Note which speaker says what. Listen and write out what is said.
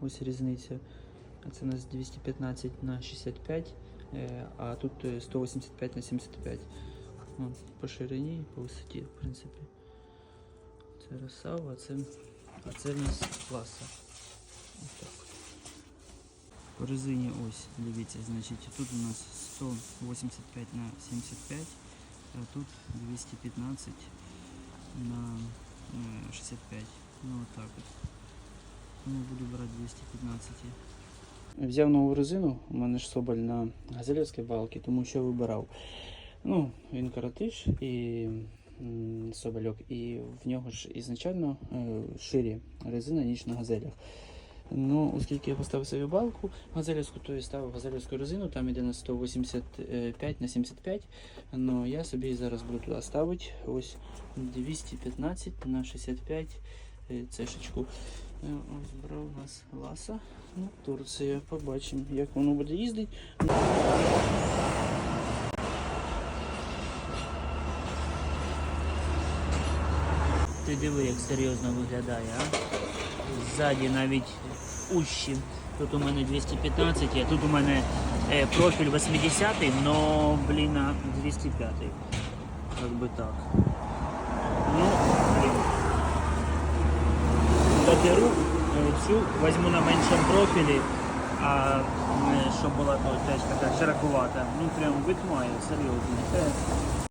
Speaker 1: ось різниця. Це у нас 215 на 65, е, а тут е, 185 на 75. От, по ширині і по висоті, в принципі. Це розсав, а це, а це в нас класа. По резині ось, дивіться, значить, тут у нас 185 на 75, а тут 215 на е, 65. Ну отак от. Тому буду брати 215. Взяв нову резину, у мене ж соболь на газелівській балці, тому що вибирав. Ну, він коротиш і собольок, і в нього ж ізначально е, ширі резина, ніж на газелях. Ну, оскільки я поставив собі балку газелівську, то я ставив газелівську резину, там іде на 185 на 75. Ну я собі зараз буду туди ставити ось 215 на 65 е, цешечку. Е, Ось брав у нас ласа. Ну, Турція. Побачимо, як воно буде їздити. Ти диви, як серйозно виглядає, а? Ззаді навіть ущі. Тут у мене 215, а тут у мене е, профіль 80, но, блін, 205. Как би так. Ну, блін. Доберу е, цю, візьму на меншому профілі, а е, щоб була теж така широковата. Ну прям вид має, серйозно.